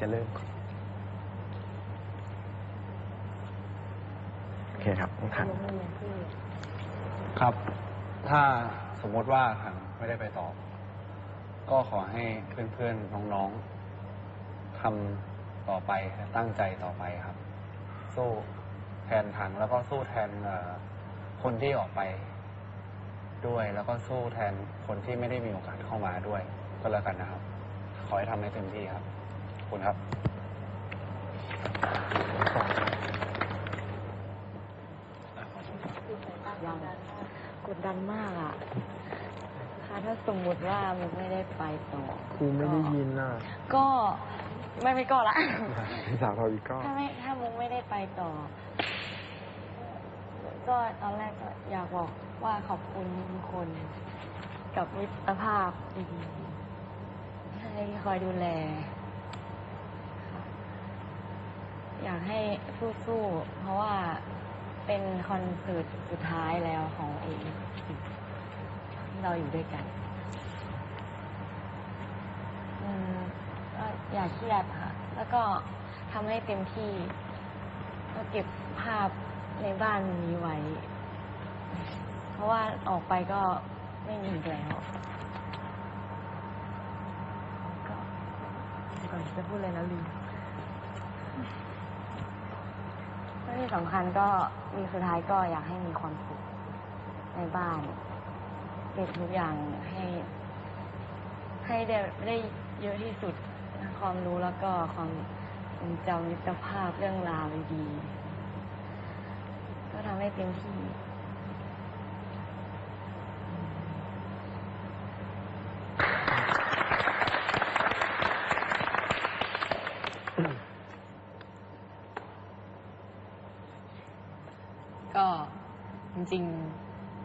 จะเริ่มก่อนโอเคครับต้องทันครับ ถ้าสมมติว่าถังไม่ได้ไปต่อ ก็ขอให้เพื่อนๆน้องๆทำต่อไปตั้งใจต่อไปครับ สู้แทนถังแล้วก็สู้แทนเอ่อคนที่ออกไปด้วย แล้วก็สู้แทนคนที่ไม่ได้มีโอกาสเข้ามาด้วย ก็แล้วกันนะครับ ขอให้ทำให้เต็มที่ครับขอบ คุณครับยังกดดันมากอะค่ะถ้าสมมุติว่ามันไม่ได้ไปต่อครูไม่ได้ยินน่ะก็ไม่ไม่ก็ละพี่สาวเราอีกก็ถ้าไม่ถ้ามุกไม่ได้ไปต่อ ก็ตอนแรกก็อยากบอกว่าขอบคุณทุกคน กับมิตรภาพดีๆให้คอยดูแลค่ะอยาก ให้สู้ๆ เพราะว่าเป็นคอนเสิร์ตสุดท้ายแล้วของเอที่เราอยู่ด้วยกัน อืมก็อย่าเครียดค่ะ แล้วก็ทำให้เต็มที่ก็เก็บภาพในบ้านนี้ไว้ เพราะว่าออกไปก็ไม่มีแล้วก็ก่อนจะพูดเลยนะลืมและ ที่สำคัญก็มีสุดท้ายก็อยากให้มีความสุขในบ้านเก็บทุกอย่างให้ ให้ได้ได้เยอะที่สุดความรู้แล้วก็ความทรงจำมิตรภาพเรื่องราวดีๆก็ทำให้เต็มที่ ก็จริง